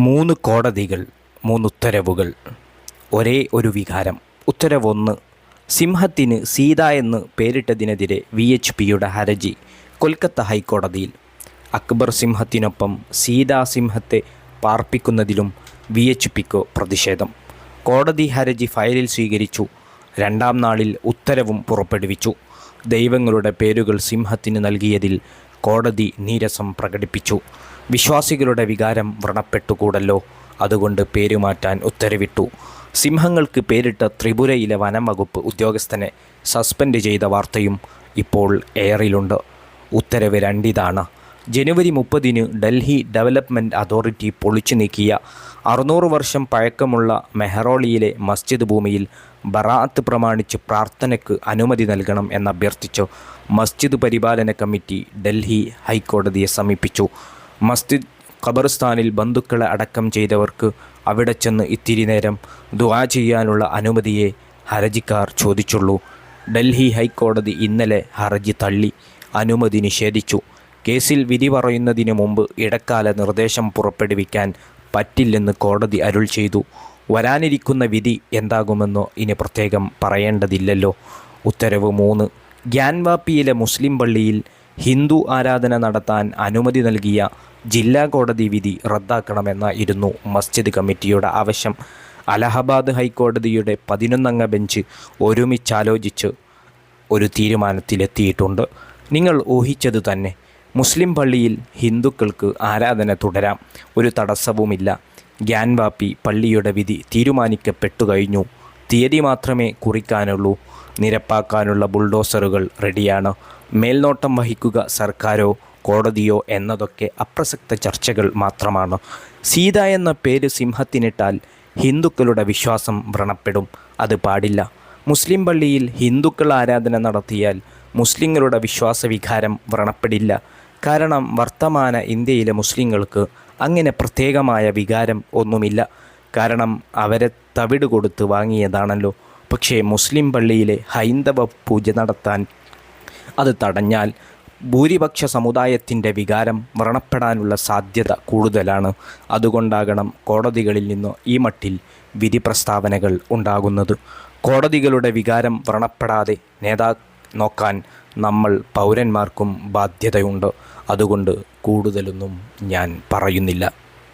മൂന്ന് കോടതികൾ മൂന്ന് ഉത്തരവുകൾ. ഒരേ ഒരു വികാരം. ഉത്തരവൊന്ന് സിംഹത്തിന് സീത എന്ന് പേരിട്ടതിനെതിരെ വി എച്ച് പിയുടെ ഹർജി കൊൽക്കത്ത ഹൈക്കോടതിയിൽ. അക്ബർ സിംഹത്തിനൊപ്പം സീതാ സിംഹത്തെ പാർപ്പിക്കുന്നതിലും വി എച്ച് പിക്ക് പ്രതിഷേധം. കോടതി ഹർജി ഫയലിൽ സ്വീകരിച്ചു. രണ്ടാം നാളിൽ ഉത്തരവും പുറപ്പെടുവിച്ചു. ദൈവങ്ങളുടെ പേരുകൾ സിംഹത്തിന് നൽകിയതിൽ കോടതി നീരസം പ്രകടിപ്പിച്ചു. വിശ്വാസികളുടെ വികാരം വ്രണപ്പെട്ടുകൂടല്ലോ. അതുകൊണ്ട് പേരുമാറ്റാൻ ഉത്തരവിട്ടു. സിംഹങ്ങൾക്ക് പേരിട്ട ത്രിപുരയിലെ വനം വകുപ്പ് ഉദ്യോഗസ്ഥനെ സസ്പെൻഡ് ചെയ്ത വാർത്തയും ഇപ്പോൾ എയറിലുണ്ട്. ഉത്തരവ് രണ്ടിതാണ്. ജനുവരി മുപ്പതിന് ഡൽഹി ഡെവലപ്മെന്റ് അതോറിറ്റി പൊളിച്ചു നീക്കിയ അറുന്നൂറ് വർഷം പഴക്കമുള്ള മെഹറോളിയിലെ മസ്ജിദ് ഭൂമിയിൽ ബറാത്ത് പ്രമാണിച്ച് പ്രാർത്ഥനയ്ക്ക് അനുമതി നൽകണം എന്നഭ്യർത്ഥിച്ചു. മസ്ജിദ് പരിപാലന കമ്മിറ്റി ഡൽഹി ഹൈക്കോടതിയെ സമീപിച്ചു. മസ്ജിദ് ഖബർസ്ഥാനിൽ ബന്ധുക്കളെ അടക്കം ചെയ്തവർക്ക് അവിടെ ചെന്ന് ഇത്തിരി നേരം ദുആ ചെയ്യാനുള്ള അനുമതിയെ ഹർജിക്കാർ ചോദിച്ചുള്ളൂ. ഡൽഹി ഹൈക്കോടതി ഇന്നലെ ഹർജി തള്ളി. അനുമതി നിഷേധിച്ചു. കേസിൽ വിധി പറയുന്നതിന് മുമ്പ് ഇടക്കാല നിർദ്ദേശം പുറപ്പെടുവിക്കാൻ പറ്റില്ലെന്ന് കോടതി അരുൾ ചെയ്തു. വരാനിരിക്കുന്ന വിധി എന്താകുമെന്നോ ഇനി പ്രത്യേകം പറയേണ്ടതില്ലല്ലോ. ഉത്തരവ് മൂന്ന്. ഗ്യാൻവാപ്പിയിലെ മുസ്ലിം പള്ളിയിൽ ഹിന്ദു ആരാധന നടത്താൻ അനുമതി നൽകിയ ജില്ലാ കോടതി വിധി റദ്ദാക്കണമെന്നായിരുന്നു മസ്ജിദ് കമ്മിറ്റിയുടെ ആവശ്യം. അലഹബാദ് ഹൈക്കോടതിയുടെ പതിനൊന്നംഗ ബെഞ്ച് ഒരുമിച്ചാലോചിച്ച് ഒരു തീരുമാനത്തിലെത്തിയിട്ടുണ്ട്. നിങ്ങൾ ഊഹിച്ചത് തന്നെ. മുസ്ലിം പള്ളിയിൽ ഹിന്ദുക്കൾക്ക് ആരാധന തുടരാം. ഒരു തടസ്സവുമില്ല. ഗ്യാൻവാപ്പി പള്ളിയുടെ വിധി തീരുമാനിക്കപ്പെട്ടു കഴിഞ്ഞു. തീയതി മാത്രമേ കുറിക്കാനുള്ളൂ. നിരപ്പാക്കാനുള്ള ബുൾഡോസറുകൾ റെഡിയാണ്. മേൽനോട്ടം വഹിക്കുക സർക്കാരോ കോടതിയോ എന്നതൊക്കെ അപ്രസക്ത ചർച്ചകൾ മാത്രമാണ്. സീത എന്ന പേര് സിംഹത്തിനിട്ടാൽ ഹിന്ദുക്കളുടെ വിശ്വാസം വ്രണപ്പെടും. അത് പാടില്ല. മുസ്ലിം പള്ളിയിൽ ഹിന്ദുക്കൾ ആരാധന നടത്തിയാൽ മുസ്ലിങ്ങളുടെ വിശ്വാസവികാരം വ്രണപ്പെടില്ല. കാരണം വർത്തമാന ഇന്ത്യയിലെ മുസ്ലിങ്ങൾക്ക് അങ്ങനെ പ്രത്യേകമായ വികാരം ഒന്നുമില്ല. കാരണം അവരെ തവിട് കൊടുത്ത് വാങ്ങിയതാണല്ലോ. പക്ഷേ മുസ്ലിം പള്ളിയിലെ ഹൈന്ദവ പൂജ നടത്താൻ അത് തടഞ്ഞാൽ ഭൂരിപക്ഷ സമുദായത്തിന്റെ വികാരം വ്രണപ്പെടാനുള്ള സാധ്യത കൂടുതലാണ്. അതുകൊണ്ടാകണം കോടതികളിൽ നിന്ന് ഈ മട്ടിൽ വിധി പ്രസ്താവനകൾ ഉണ്ടാകുന്നത്. കോടതികളുടെ വികാരം വ്രണപ്പെടാതെ നേതാ നോക്കാൻ നമ്മൾ പൗരന്മാർക്കും ബാധ്യതയുണ്ട്. അതുകൊണ്ട് കൂടുതലൊന്നും ഞാൻ പറയുന്നില്ല.